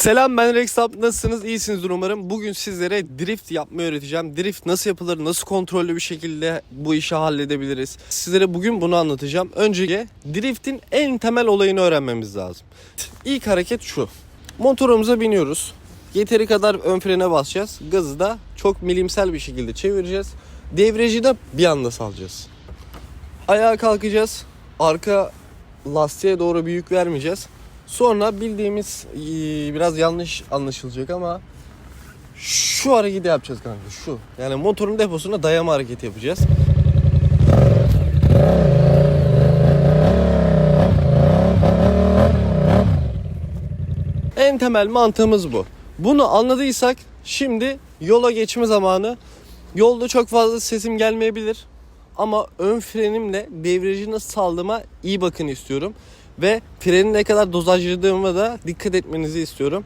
Selam ben Rexap. Nasılsınız? İyisinizdir umarım. Bugün sizlere drift yapmayı öğreteceğim. Drift nasıl yapılır? Nasıl kontrollü bir şekilde bu işi halledebiliriz? Sizlere bugün bunu anlatacağım. Öncelikle driftin en temel olayını öğrenmemiz lazım. İlk hareket şu. Motorumuza biniyoruz. Yeteri kadar ön frene basacağız. Gazı da çok milimsel bir şekilde çevireceğiz. Devreci de bir anda salacağız. Ayağa kalkacağız. Arka lastiğe doğru bir yük vermeyeceğiz. Sonra bildiğimiz eee, biraz yanlış anlaşılacak ama şu hareketi yapacağız kanka şu. Yani motorun deposuna dayama hareketi yapacağız. En temel mantığımız bu. Bunu anladıysak şimdi yola geçme zamanı. Yolda çok fazla sesim gelmeyebilir. Ama ön frenimle devreci nasıl saldığıma iyi bakın istiyorum. Ve freni ne kadar dozajladığıma da dikkat etmenizi istiyorum.